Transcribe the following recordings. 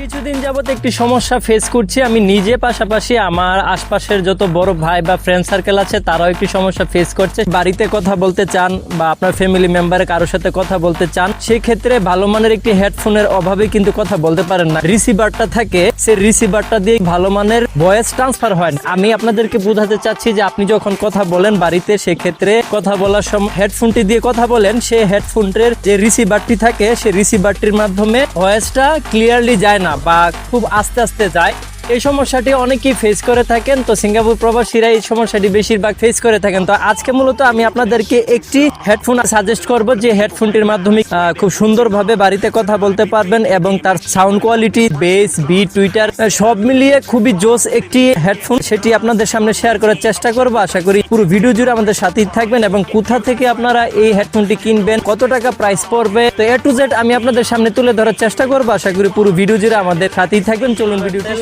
কিছুদিন যাবত একটি সমস্যা ফেস করছি। আমি নিজে পাশাপাশি আমার আশপাশের যত বড় ভাই বা ফ্রেন্ড সার্কেল আছে, তারাও একটি সমস্যা ফেস করছে। বাড়িতে কথা বলতে চান বা আপনার ফ্যামিলি মেম্বারে কারোর সাথে কথা বলতে চান সেই ক্ষেত্রে ভালো মানের একটি হেডফোনের অভাবে কিন্তু কথা বলতে পারেন না। রিসিভারটা থাকে, সে রিসিভারটা দিয়ে ভালো মানের ভয়েস ট্রান্সফার হয় না। আমি আপনাদেরকে বোঝাতে চাচ্ছি যে আপনি যখন কথা বলেন বাড়িতে, সেক্ষেত্রে কথা বলার সময় হেডফোনটি দিয়ে কথা বলেন সেই হেডফোনটির যে রিসিভারটি থাকে সেই রিসিভারটির মাধ্যমে ভয়েসটা ক্লিয়ারলি যায় বা খুব আস্তে আস্তে যায় এই সমস্যাটি অনেকেই ফেস করে থাকেন। তো সিঙ্গাপুর প্রবাসীরা এই সমস্যাটি বেশিরভাগ ফেস করে থাকেন। তো আজকে মূলত আমি আপনাদেরকে একটি হেডফোন সাজেস্ট করব যে হেডফোনটির মাধ্যমে খুব সুন্দরভাবে বাড়িতে কথা বলতে পারবেন এবং তার সাউন্ড কোয়ালিটি বেস বি টুইটার সব মিলিয়ে খুবই জোস একটি হেডফোন সেটি আপনাদের সামনে শেয়ার করার চেষ্টা করব। আশা করি পুরো ভিডিও জুড়ে আমাদের সাথেই থাকবেন এবং কোথা থেকে আপনারা এই হেডফোনটি কিনবেন, কত টাকা প্রাইস পড়বে, তো এ টু জেড আমি আপনাদের সামনে তুলে ধরার চেষ্টা করব। আশা করি পুরো ভিডিও জুড়ে আমাদের সাথেই থাকবেন। চলুন ভিডিওটা।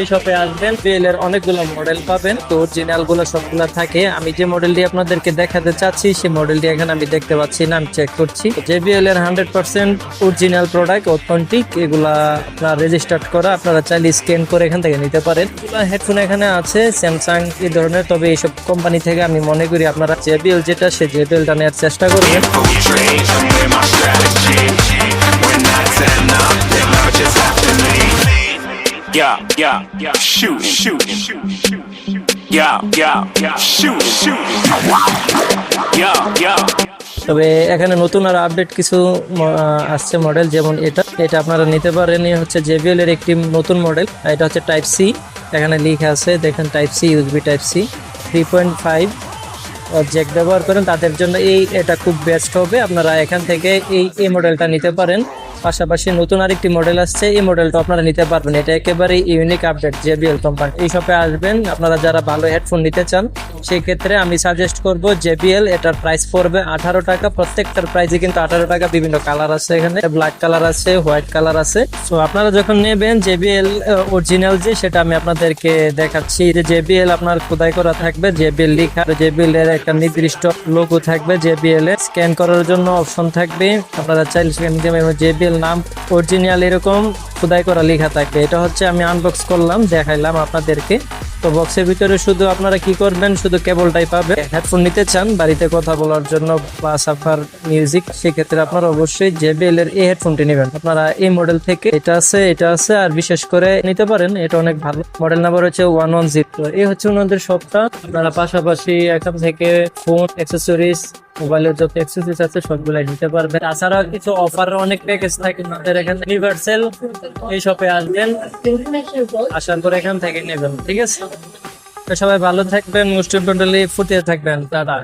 এই শপে আসবেন বিএল এর অনেকগুলো মডেল পাবেন। তো অরিজিনালগুলো সবগুলো থাকে, আমি যে মডেলটি আপনাদেরকে দেখাতে চাচ্ছি, সেই মডেলটি এখানে আমি দেখতে পাচ্ছি না আমি চেক করছি জেবিএল এর hundred percent original product authentic এগুলা আপনার রেজিস্টার্ড করা, আপনারা চাইলে স্ক্যান করে এখান থেকে নিতে পারেন। হেডফোন এখানে আছে স্যামসাং এই ধরনের, তবে এইসব কোম্পানি থেকে আমি মনে করি আপনারা জেবিএল যেটা, সে জেবিএলটা নেওয়ার চেষ্টা করবেন। Yeah, yeah, yeah. Yeah, yeah, yeah. Yeah, yeah. তবে এখানে নতুন আর আপডেট কিছু আসছে মডেল যেমন এটা এটা আপনারা নিতে পারেন হচ্ছে জেবিএল এর একটি নতুন মডেল এটা হচ্ছে টাইপ সি এখানে লেখা আছে দেখেন type C USB type C three point five jack ব্যবহার করেন তাদের জন্য এই এটা খুব বেস্ট হবে আপনারা এখান থেকে এই এই মডেলটা নিতে পারেন পাশাপাশি নতুন আরেকটি মডেল আসছে। এই মডেলটা আপনারা নিতে পারবেন। এটা একেবারে ইউনিক আপডেট জেবিএল কোম্পানি এই শপে আসবেন। আপনারা যারা ভালো হেডফোন নিতে চান সেই ক্ষেত্রে আমি সাজেস্ট করব জেবিএল এটার প্রাইস পড়বে আঠারো টাকা। প্রত্যেকটার প্রাইসে কিন্তু আঠারো টাকা বিভিন্ন কালার আছে এখানে। ব্ল্যাক কালার আছে হোয়াইট কালার আছে। তো আপনারা যখন নেবেন জেবিএল অরিজিনাল যে, সেটা আমি আপনাদেরকে দেখাচ্ছি। যে জেবিএল আপনার খোদাই করা থাকবে। জেবিএল লেখা জেবিএল এর একটা নির্দিষ্ট লোগো থাকবে। জেবিএল এর স্ক্যান করার জন্য অপশন থাকবে। আপনারা চাইলে সেখানে জেবিএল নাম অরিজিনাল এরকম খোদাই করা লেখা থাকবে। এটা হচ্ছে আমি আনবক্স করলাম, দেখাইলাম আপনাদেরকে। তো বক্সের ভিতরে শুধু আপনারা কি করবেন? শুধু কেবলটাই পাবে হেডফোন নিতে চান, বাড়িতে কথা বলার জন্য বা সাফার মিউজিক সেক্ষেত্রে আপনারা অবশ্যই জেবিএল এর এই হেডফোনটি নেবেন। আপনারা এই মডেল থেকে এটা আছে এটা আছে, আর বিশেষ করে নিতে পারেন, এটা অনেক ভালো। মডেল নাম্বার হচ্ছে ওয়ান ওয়ান জিরো এই হচ্ছে ওনাদের সবটা। আপনারা পাশাপাশি এখান থেকে ফোন অ্যাক্সেসরিজ মোবাইলের যত অ্যাক্সেসরিজ আছে সবগুলাই নিতে পারবে তাছাড়া কিছু অফার অনেক প্যাকেজ থাকে আমাদের এখানে। ইউনিভার্সাল এই শপে আসবেন। আসার পর এখান থেকে নেবেন, ঠিক আছে? সবাই ভালো থাকবেন মুস্ট টোটালি ফুটিয়ে থাকবেন। দাদা